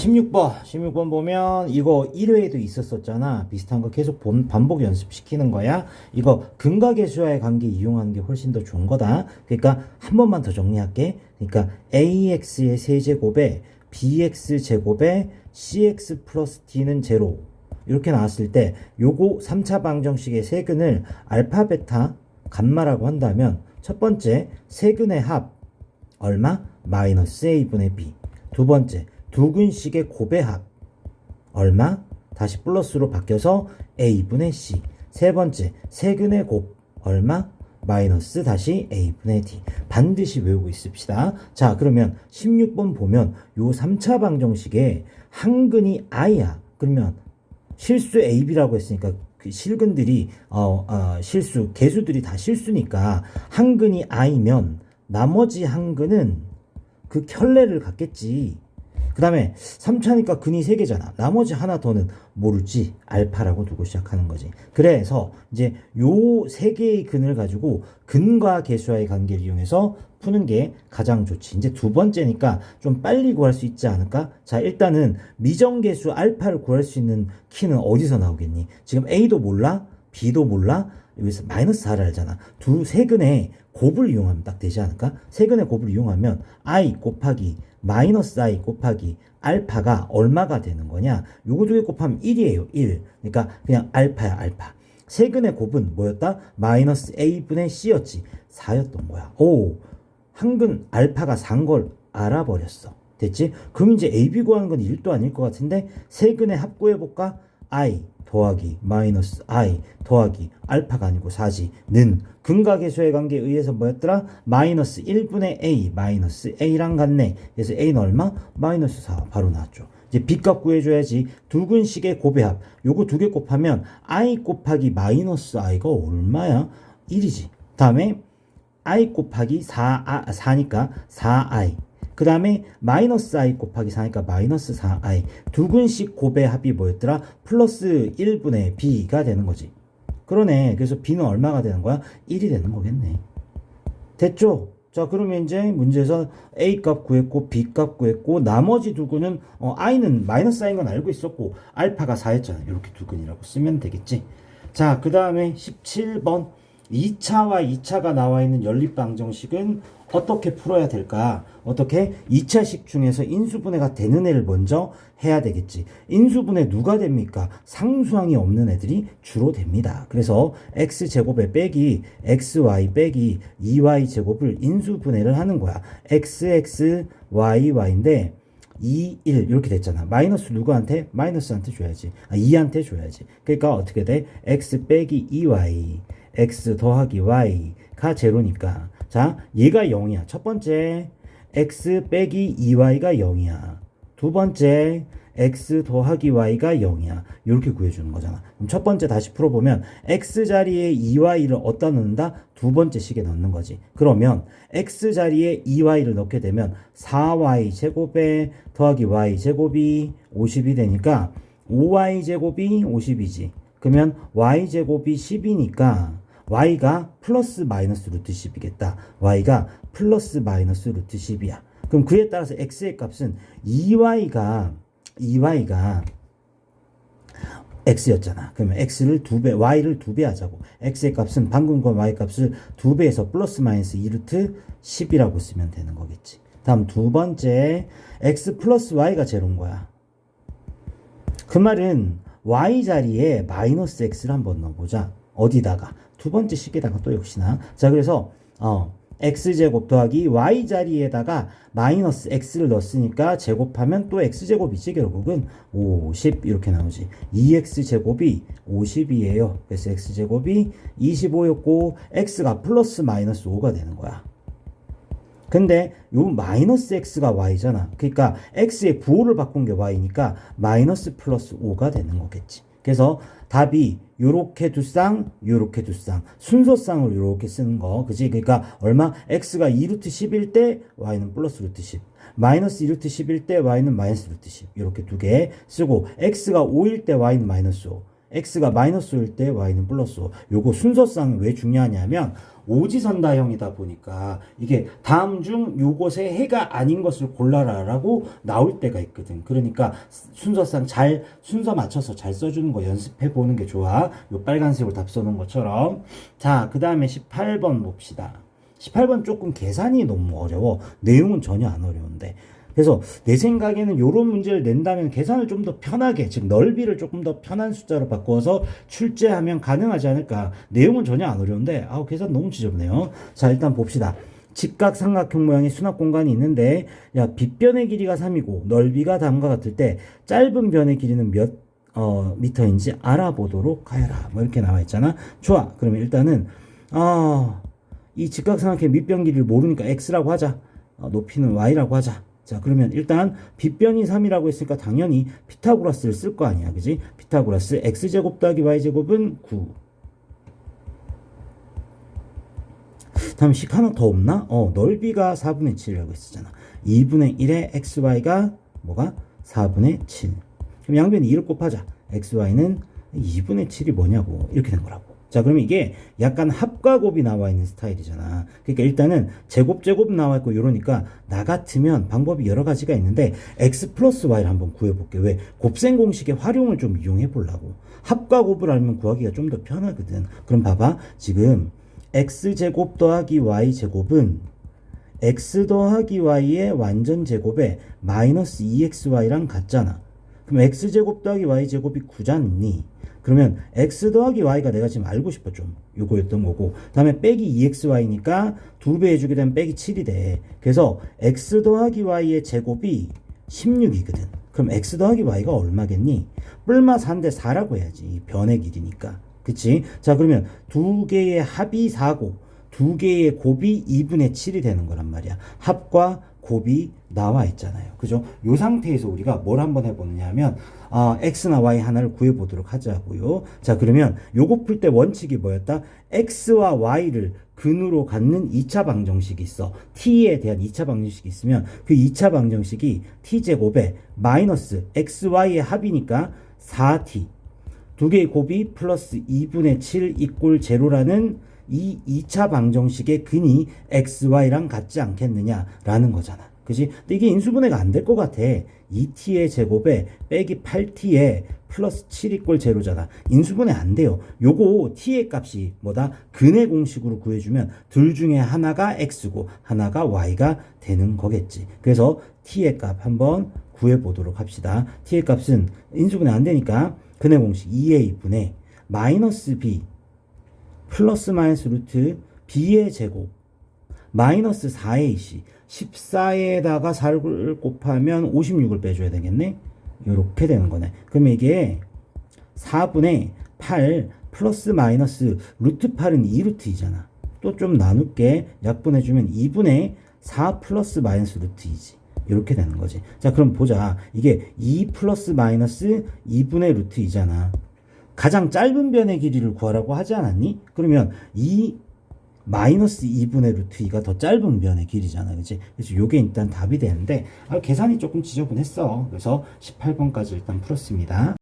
16번, 16번 보면 이거 1회에도 있었었잖아. 비슷한 거 계속 본- 반복 연습시키는 거야. 이거 근각계수와의 관계 이용하는 게 훨씬 더 좋은 거다. 그러니까 한 번만 더 정리할게. 그러니까 AX의 세제곱에 BX 제곱에 CX 플러스 D는 제로. 이렇게 나왔을 때 요거 3차 방정식의 세근을 알파, 베타, 감마라고 한다면 첫 번째 세근의 합 얼마? 마이너스 A분의 B. 두 번째, 두 근식의 곱의 합. 얼마? 다시 플러스로 바뀌어서 A분의 C. 세 번째, 세근의 곱. 얼마? 마이너스 다시 A분의 D. 반드시 외우고 있읍시다. 자, 그러면 16번 보면 요 3차 방정식에 한 근이 I야. 그러면 실수 AB라고 했으니까 그 실근들이 어, 어, 실수 개수들이 다 실수니까 한 근이 I면 나머지 한 근은 그 켤레를 갖겠지. 그 다음에 3차니까 근이 3개잖아. 나머지 하나 더는 모르지. 알파라고 두고 시작하는 거지. 그래서 이제 요 3개의 근을 가지고 근과 계수와의 관계를 이용해서 푸는 게 가장 좋지. 이제 두 번째니까 좀 빨리 구할 수 있지 않을까? 자, 일단은 미정계수 알파를 구할 수 있는 키는 어디서 나오겠니? 지금 A도 몰라? B도 몰라? 여기서 마이너스 4를 알잖아. 두 세 근의 곱을 이용하면 딱 되지 않을까? 세 근의 곱을 이용하면 i 곱하기 마이너스 i 곱하기 알파가 얼마가 되는 거냐? 요거 두 개 곱하면 1이에요. 1. 그러니까 그냥 알파야, 알파. 세 근의 곱은 뭐였다? 마이너스 a분의 c였지. 4였던 거야. 오, 한근 알파가 4인 걸 알아버렸어. 됐지? 그럼 이제 AB 구하는 건 1도 아닐 것 같은데 세 근의 합 구해볼까? I 더하기 마이너스 i 더하기 알파가 아니고 4지 는 근각계수의 관계에 의해서 뭐였더라? 마이너스 1분의 a 마이너스 a랑 같네 그래서 a는 얼마? 마이너스 4 바로 나왔죠 이제 b값 구해줘야지 두 근식의 곱의 합 요거 두 개 곱하면 i 곱하기 마이너스 i가 얼마야? 1이지 다음에 i 곱하기 4, 아, 4니까 4i 그 다음에 마이너스 i 곱하기 4니까 마이너스 4i 두 근식 곱의 합이 뭐였더라? 플러스 1분의 b가 되는 거지 그러네 그래서 b는 얼마가 되는 거야? 1이 되는 거겠네 됐죠? 자 그러면 이제 문제에서 a 값 구했고 b 값 구했고 나머지 두 근은 어, i는 마이너스 i인 건 알고 있었고 알파가 4였잖아 이렇게 두 근이라고 쓰면 되겠지 자 그 다음에 17번 2차와 2차가 나와 있는 연립방정식은 어떻게 풀어야 될까? 어떻게? 2차식 중에서 인수분해가 되는 애를 먼저 해야 되겠지. 인수분해 누가 됩니까? 상수항이 없는 애들이 주로 됩니다. 그래서 x제곱에 빼기 xy 빼기 2y 제곱을 인수분해를 하는 거야. xx y y인데 2, 1 이렇게 됐잖아. 마이너스 누구한테? 마이너스한테 줘야지. 아, 2한테 줘야지. 그러니까 어떻게 돼? x 빼기 2y x 더하기 y가 제로니까 자 얘가 0이야. 첫 번째 x 빼기 2y가 0이야. 두 번째 x 더하기 y가 0이야. 이렇게 구해주는 거잖아. 그럼 첫 번째 다시 풀어보면 x 자리에 2y를 어디다 넣는다? 두 번째 식에 넣는 거지. 그러면 x 자리에 2y를 넣게 되면 4y 제곱에 더하기 y 제곱이 50이 되니까 5y 제곱이 50이지. 그러면 y 제곱이 10이니까 y가 플러스 마이너스 루트 10이겠다. y가 플러스 마이너스 루트 10이야. 그럼 그에 따라서 x의 값은 2y가 2y가 x였잖아. 그러면 x를 두 배, y를 두 배 하자고. x의 값은 방금 건 y 값을 두 배에서 플러스 마이너스 2루트 10이라고 쓰면 되는 거겠지. 다음 두 번째 x 플러스 y가 제로인 거야. 그 말은 y 자리에 마이너스 x를 한번 넣어보자. 어디다가? 두 번째 식에다가 또 역시나. 자, 그래서, 어, x제곱 더하기 y 자리에다가 마이너스 x를 넣었으니까 제곱하면 또 x제곱이지, 결국은 50 이렇게 나오지. 2x제곱이 50이에요. 그래서 x제곱이 25였고, x가 플러스 마이너스 5가 되는 거야. 근데 요 마이너스 x가 y잖아. 그러니까 x의 부호를 바꾼 게 y니까 마이너스 플러스 5가 되는 거겠지. 그래서 답이 요렇게 두 쌍, 요렇게 두 쌍. 순서쌍으로 요렇게 쓰는 거. 그지? 그러니까 얼마? x가 2루트 10일 때 y는 플러스 루트 10. 마이너스 2루트 10일 때 y는 마이너스 루트 10. 요렇게 두 개 쓰고 x가 5일 때 y는 마이너스 5. X가 마이너스일 때 y는 플러스 5. 요거 순서상 왜 중요하냐면 오지선다형이다 보니까 이게 다음 중 요것의 해가 아닌 것을 골라라라고 나올 때가 있거든. 그러니까 순서상 잘 순서 맞춰서 잘 써주는 거 연습해 보는 게 좋아. 요 빨간색으로 답 써놓은 것처럼. 자, 그 다음에 18번 봅시다. 18번 조금 계산이 너무 어려워. 내용은 전혀 안 어려운데. 그래서 내 생각에는 이런 문제를 낸다면 계산을 좀 더 편하게, 즉 넓이를 조금 더 편한 숫자로 바꾸어서 출제하면 가능하지 않을까. 내용은 전혀 안 어려운데, 아우 계산 너무 지저분해요. 자 일단 봅시다. 직각 삼각형 모양의 수납 공간이 있는데, 야 빗변의 길이가 3이고 넓이가 다음과 같을 때 짧은 변의 길이는 몇 어, 미터인지 알아보도록 하여라. 뭐 이렇게 나와 있잖아. 좋아. 그러면 일단은 아, 이 직각 삼각형 밑변 길이를 모르니까 x라고 하자. 어, 높이는 y라고 하자. 자, 그러면 일단 빗변이 3이라고 했으니까 당연히 피타고라스를 쓸 거 아니야. 그지? 피타고라스 x제곱 더하기 y제곱은 9. 다음 식 하나 더 없나? 어, 넓이가 4분의 7이라고 했었잖아. 2분의 1에 xy가 뭐가? 4분의 7. 그럼 양변 2를 곱하자. xy는 2분의 7이 뭐냐고. 이렇게 된 거라고. 자, 그러면 이게 약간 합과 곱이 나와 있는 스타일이잖아. 그러니까 일단은 제곱, 제곱 나와 있고 이러니까 나 같으면 방법이 여러 가지가 있는데 x 플러스 y를 한번 구해볼게. 왜? 곱셈 공식의 활용을 좀 이용해 보려고. 합과 곱을 알면 구하기가 좀 더 편하거든. 그럼 봐봐. 지금 x제곱 더하기 y제곱은 x 더하기 y의 완전 제곱에 마이너스 2xy랑 같잖아. 그럼 x제곱 더하기 y제곱이 9잖니? 그러면 x 더하기 y가 내가 지금 알고 싶어 좀. 요거였던 거고. 다음에 빼기 2xy니까 두배 해주게 되면 빼기 7이 돼. 그래서 x 더하기 y의 제곱이 16이거든. 그럼 x 더하기 y가 얼마겠니? 뿔마 4인데 4라고 해야지 이 변의 길이니까. 그치? 자 그러면 두 개의 합이 4고 두 개의 곱이 2분의 7이 되는 거란 말이야. 합과 곱이 나와 있잖아요. 그죠? 요 상태에서 우리가 뭘 한번 해보느냐 하면, 아, x나 y 하나를 구해보도록 하자고요. 자, 그러면 요거 풀 때 원칙이 뭐였다? x와 y를 근으로 갖는 2차 방정식이 있어. t에 대한 2차 방정식이 있으면 그 2차 방정식이 t제곱에 마이너스 xy의 합이니까 4t. 두 개의 곱이 플러스 2분의 7 이꼴 제로라는 이 2차 방정식의 근이 xy랑 같지 않겠느냐라는 거잖아. 그지? 근데 이게 인수분해가 안 될 것 같아. 2t의 제곱에 빼기 8t에 플러스 7 이꼴 제로잖아. 인수분해 안 돼요. 요거 t의 값이 뭐다? 근의 공식으로 구해주면 둘 중에 하나가 x고 하나가 y가 되는 거겠지. 그래서 t의 값 한번 구해보도록 합시다. t의 값은 인수분해 안 되니까 근의 공식 2a분의 마이너스 b 플러스 마이너스 루트 b의 제곱 마이너스 4ac 14에다가 4를 곱하면 56을 빼줘야 되겠네? 이렇게 되는 거네. 그러면 이게 4분의 8 플러스 마이너스 루트 8은 2루트이잖아. 또 좀 나눌게. 약분해주면 2분의 4 플러스 마이너스 루트이지. 이렇게 되는 거지. 자 그럼 보자. 이게 2 플러스 마이너스 2분의 루트이잖아. 가장 짧은 변의 길이를 구하라고 하지 않았니? 그러면 이 마이너스 2분의 루트 2가 더 짧은 변의 길이잖아. 그치? 그래서 요게 일단 답이 되는데, 아, 계산이 조금 지저분했어. 그래서 18번까지 일단 풀었습니다.